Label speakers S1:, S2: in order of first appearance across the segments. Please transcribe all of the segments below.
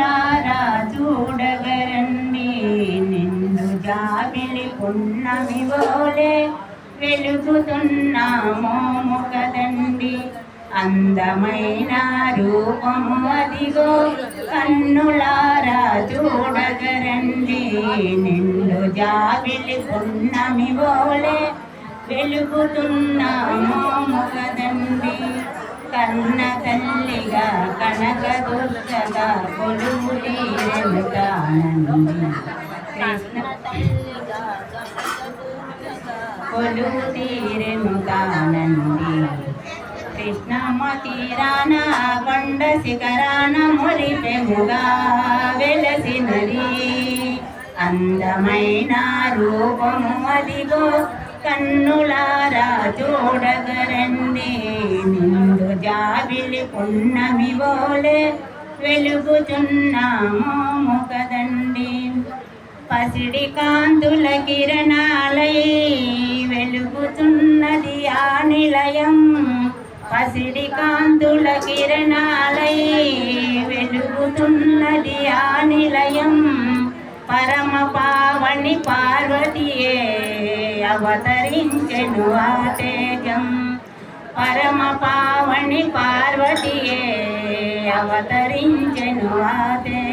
S1: కన్నులారా చూడగరండి. నిన్ను జాబిలి పున్నమి వోలే వెలుగుతున్నామో ముఖదండి అందమైన రూపము అదిగో కన్నులారా చూడగరండి. నిన్ను జాబిలి పున్నమి వోలే వెలుగుతున్నామో ముఖదండి కన్న తల్లి తీరెనుకానండి తీరెను కానండి కృష్ణమ్మ తీరాన కొండ శిఖరాన మురిపెముగా వెలసినది అందమైన రూపము అదిగో కన్నులారా చూడగరండి. నిండు జాబిలి పున్నమి బోలే వెలుగుచున్నాము. పసిడి కాంతుల కిరణాలై వెలుగుతున్నది ఆ నిలయం. పసిడి కాంతుల కిరణాలై వెలుగుతున్నది ఆ నిలయం. పరమ పావని పార్వతీయే అవతరించెను ఆ తేజం. పరమ పావని పార్వతీయే అవతరించెను ఆ తేజం.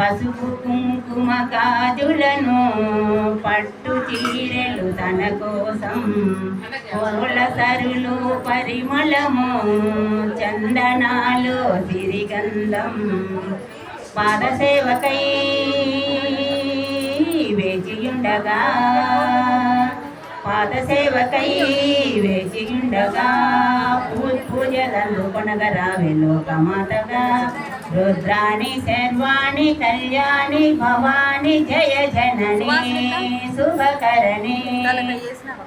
S1: పసుపు కుంకుమ గాజులను పట్టు చీరెలు తన కోసం పూల సరులు పరిమళము చందనాలు సిరిగంధం పాదసేవకై వేచియుండగా. పాదసేవకై వేచియుండగా. పూ- పూజలను కొనగరావే లోకమాతగా. రుద్రాణి శర్వాణి కళ్యాణి భవాని జయ జనని శుభకరణి.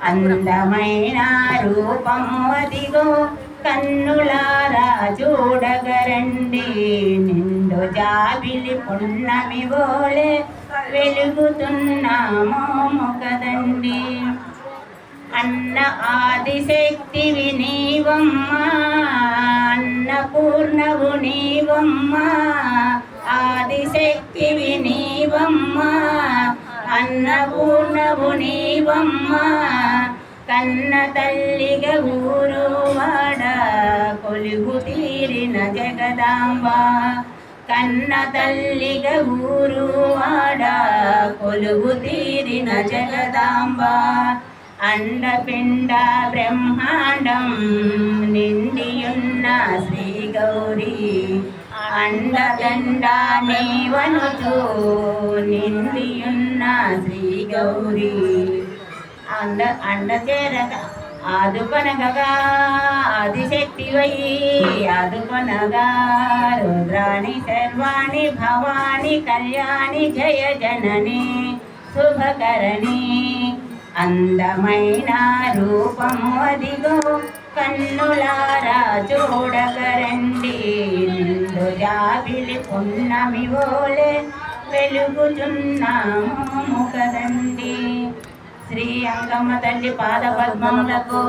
S1: అందమైన రూపము అదిగో కన్నులారా చూడగరండి. నిండు జాబిలి పున్నమి బోలే వెలుగుతున్నాము కదండి. అన్న ఆదిశక్తివి నీవమ్మా. పూర్ణవు నీవమ్మా ఆదిశక్తివి నీవమ్మా అన్నపూర్ణవు నీవమ్మా కన్న తల్లిగ ఊరు వాడ కొలుగు తీరిన జగదాంబ కన్న తల్లిగ ఊరు వాడ కొలుగు తీరిన జగదాంబ అండపిండ బ్రహ్మాండం నిండియున్న శ్రీ గౌరీ అండదండ నీవనుచు నిండియున్న శ్రీ గౌరీ. అండ అండ చేరగా ఆదుకొనగగా ఆదిశక్తివై ఆదుకొనగా రుద్రాణి సర్వాణి భవాని కళ్యాణి జయ జనని శుభకరణి. అందమైన రూపము అదిగో కన్నులారా చూడగా పున్నమి ఓలే వెలుగుచున్నాము కదండి శ్రీ అంగమ్మ తల్లి పాద పద్మములకు.